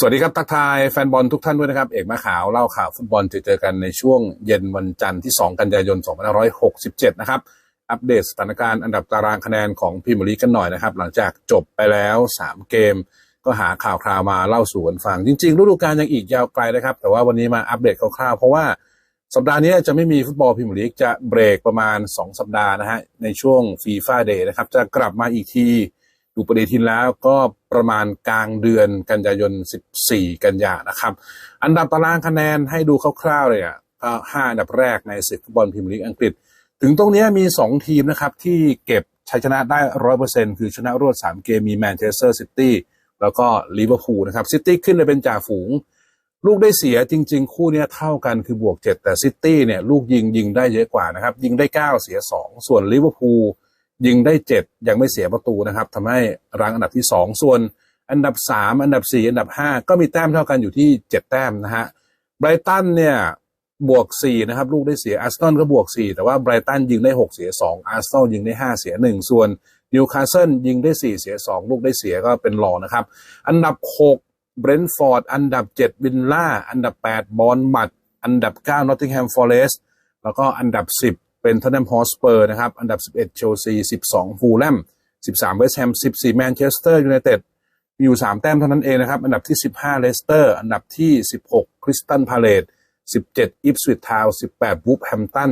สวัสดีครับ ทักทายแฟนบอลทุกท่านด้วยนะครับ เอกมาขาวเล่าข่าวฟุตบอลเจอเจอกันในช่วงเย็นวันจันทร์ที่ 2 กันยายน 2567 นะครับ อัปเดตสถานการณ์อันดับตารางคะแนนของพรีเมียร์ลีกกันหน่อยนะครับ หลังจากจบไปแล้ว 3 เกม ก็หาข่าวคราวมาเล่าสู่กันฟัง จริงๆฤดูกาลยังอีกยาวไกลนะครับ แต่ว่าวันนี้มาอัปเดตคร่าวๆ เพราะว่าสัปดาห์นี้จะไม่มีฟุตบอลพรีเมียร์ลีกจะเบรกประมาณ 2 สัปดาห์นะฮะในช่วงฟีฟ่าเดย์นะครับจะกลับมาอีกที ดูปฏิทินแล้วก็ประมาณกลางเดือนกันยายน 14 กันยานะครับ อันดับตารางคะแนนให้ดูคร่าวๆเลยอะก็ห้าอันดับแรกในศึกฟุตบอลพรีเมียร์ลีกอังกฤษ ถึงตรงนี้มี 2 ทีมนะครับ ที่เก็บชัยชนะได้ร้อยเปอร์เซ็นต์คือชนะรวด 3 เกมมีแมนเชสเตอร์ซิตี้แล้วก็ลิเวอร์พูลนะครับซิตี้ขึ้นไปเป็นจ่าฝูง ลูกได้เสียจริง ๆ คู่นี้เท่ากันคือบวก 7 แต่ซิตี้เนี่ยลูกยิงยิงได้เยอะกว่านะครับ ยิงได้ 9 เสีย 2 ส่วนลิเวอร์พูล ยิงได้7ยังไม่เสียประตูนะครับทำให้รังอันดับที่2ส่วน อันดับ3อันดับ4อันดับ5ก็มีแต้มเท่ากันอยู่ที่7แต้มนะฮะไบรตันเนี่ยบวก4นะครับลูกได้เสียอาร์เซนอลก็บวก4แต่ว่าไบรตันยิงได้6เสีย2อาร์เซนอลยิงได้5เสีย1ส่วนนิวคาสเซิลยิงได้4เสีย2ลูกได้เสียก็เป็นรองนะครับ อันดับ6เบรนท์ฟอร์ดอันดับ7วินล่าอันดับ8บอลมัดอันดับ9นอตติงแฮมฟอเรสต์แล้วก็อันดับ10 เป็นทอตแนมฮอสเปอร์นะครับ อันดับ 11 เชลซี 12 ฟูลแลม 13 เวสต์แฮม 14 แมนเชสเตอร์ยูไนเต็ดมีอยู่ 3 แต้มเท่านั้นเองนะครับ อันดับที่ 15 เลสเตอร์ อันดับที่ 16 คริสตันพาเลต17 อิฟสวิตทาว 18 วูฟแฮมตัน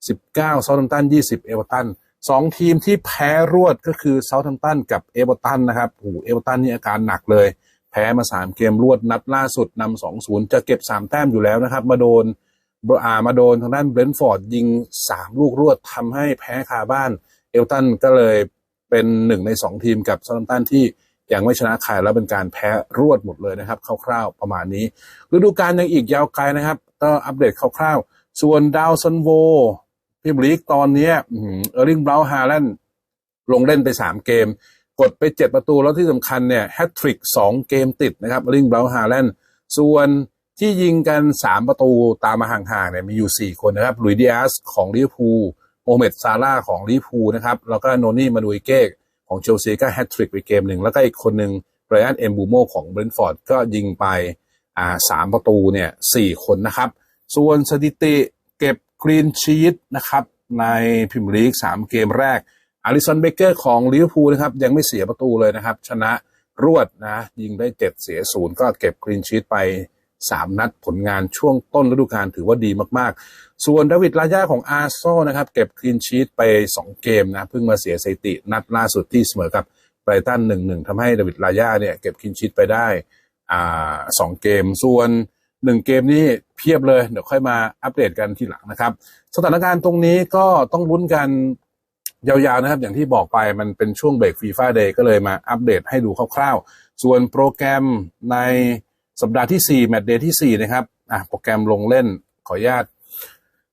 19 เซาท์แฮมตัน 20 เอเวอร์ตันสองทีมที่แพ้รวดก็คือเซาท์แฮมตันกับเอเวอร์ตันนะครับโอ้เอเวอร์ตันนี่อาการหนักเลย แพ้มา 3 เกมรวดนัดล่าสุดนำ2-0 จะเก็บ 3 แต้มอยู่แล้วนะครับ มาโดน บอามาโดนทางด้านเบรนฟอร์ดยิง3ลูกรวดทำให้แพ้คาบ้าน เอเวอร์ตันก็เลยเป็นหนึ่งใน2ทีมกับเซาท์แฮมตันที่ยังไม่ชนะใครแล้วเป็นการแพ้รวดหมดเลยนะครับคร่าวๆประมาณนี้ฤดูกาลยังอีกยาวไกลนะครับ ก็อัปเดตคร่าวๆ ส่วนดาวซันโวพิมลีกตอนนี้เออร์ลิงบราวน์ฮาแลนด์ลงเล่นไป 3 เกม กดไป 7 ประตูแล้วที่สำคัญเนี่ยแฮตทริก2 เกมติดนะครับเออร์ลิงบราวน์ฮาแลนด์ส่วน ที่ยิงกัน 3 ประตูตามมาห่างๆเนี่ยมีอยู่ 4 คนนะครับลุยดิอาสของลิเวอร์พูลโมเมดซาร่าของลิเวอร์พูลนะครับ แล้วก็โนนี่มาดูอิเก้ของเชลซีก็แฮตทริกไปเกมหนึ่ง แล้วก็อีกคนหนึ่งไบรอันเอมบูโมของเบรนท์ฟอร์ดก็ยิงไปอ่าสามประตูเนี่ยสี่คนนะครับ ส่วนสถิติเก็บกรีนชีตนะครับในพรีเมียร์ลีกสามเกมแรกอาริสันเบเกอร์ของลิเวอร์พูลนะครับยังไม่เสียประตูเลยนะครับ ชนะรวดนะยิงได้เจ็ดเสียศูนย์ก็เก็บกรีนชีตไป สามนัดผลงานช่วงต้นฤดูกาลถือว่าดีมากๆ ส่วนดาวิดลาย่าของอาร์โซนะครับ เก็บคลีนชีตไป 2 เกมนะเพิ่งมาเสียสถิตินัดล่าสุดที่เสมอกับไบรตันหนึ่งหนึ่งทำให้ดาวิดลาย่าเนี่ยเก็บคลีนชีตไปได้อ่าสองเกม ส่วนหนึ่งเกมนี้เพียบเลย เดี๋ยวค่อยมาอัปเดตกันทีหลังนะครับ สถานการณ์ตรงนี้ก็ต้องลุ้นกันยาวๆนะครับ อย่างที่บอกไปมันเป็นช่วงเบรกฟีฟ่าเดย์ก็เลยมาอัปเดตให้ดูคร่าวๆ ส่วนโปรแกรมใน สัปดาห์ที่ 4 แมตช์เดย์ที่ 4 นะครับ อะ โปรแกรมลงเล่น ขออนุญาต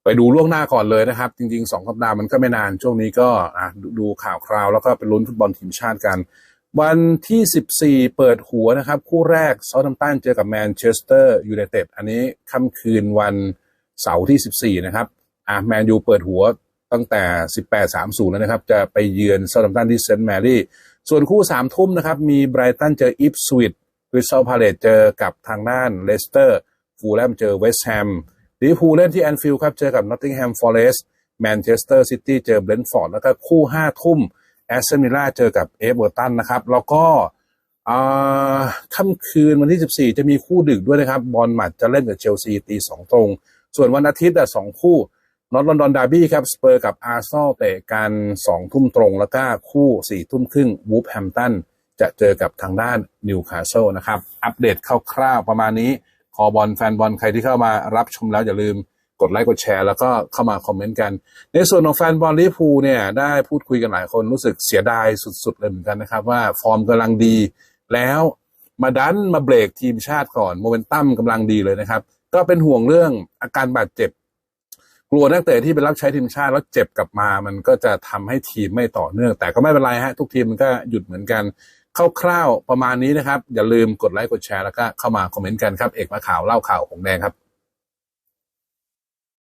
ไปดูล่วงหน้าก่อนเลยนะครับ จริงๆ2สัปดาห์มันก็ไม่นาน ช่วงนี้ก็อะดูข่าวคราว แล้วก็ไปลุ้นฟุตบอลทีมชาติกัน วันที่ 14 เปิดหัวนะครับ คู่แรกซาท์แฮมตันเจอกับแมนเชสเตอร์ยูไนเต็ด อันนี้ค่ำคืนวันเสาร์ที่ 14 นะครับ อะ แมนยูเปิดหัวตั้งแต่ 18-30 แล้วนะครับ จะไปเยือนซาท์แฮมตันที่เซนต์แมรี่ ส่วนคู่ 3 ทุ่มนะครับ มีไบรตันเจออิฟสวิต คริสตัลพาเลตเจอกับทางด้านเลสเตอร์ฟูลแลมเจอเวสต์แฮมลิเวอร์พูลเล่นที่แอนฟิลด์ครับ เจอกับนอตติงแฮมฟอเรสต์แมนเชสเตอร์ซิตี้เจอเบรนท์ฟอร์ดแล้วก็คู่ห้าทุ่มแอสเซนมิล่าเจอกับเอเวอร์ตันนะครับ แล้วก็ค่ำคืนวันที่ 14 จะมีคู่ดึกด้วยนะครับ บอลมัดจะเล่นกับเชลซีตีสองตรง ส่วนวันอาทิตย์อะสองคู่นอตลอนดอนดาร์บี้ครับสเปอร์กับอาร์เซนอลเตะกันสองทุ่มตรง แล้วก็คู่สี่ทุ่มครึ่งวูฟแฮมตัน จะเจอกับทางด้านนิวคาสเซิลนะครับ อัปเดตคร่าวๆประมาณนี้ คอบอลแฟนบอลใครที่เข้ามารับชมแล้วอย่าลืมกดไลค์กดแชร์แล้วก็เข้ามาคอมเมนต์กัน ในส่วนของแฟนบอลลิเวอร์พูลเนี่ยได้พูดคุยกันหลายคนรู้สึกเสียดายสุดๆเลยเหมือนกันนะครับ ว่าฟอร์มกำลังดี แล้วมาดันมาเบรกทีมชาติก่อนโมเมนตัมกำลังดีเลยนะครับ ก็เป็นห่วงเรื่องอาการบาดเจ็บ กลัวนักเตะที่ไปรับใช้ทีมชาติแล้วเจ็บกลับมา มันก็จะทำให้ทีมไม่ต่อเนื่อง แต่ก็ไม่เป็นไรฮะทุกทีมมันก็หยุดเหมือนกัน คร่าวๆประมาณนี้นะครับ อย่าลืมกดไลค์กดแชร์แล้วก็เข้ามาคอมเมนต์กันครับ เอกมาข่าวเล่าข่าวของแดงครับ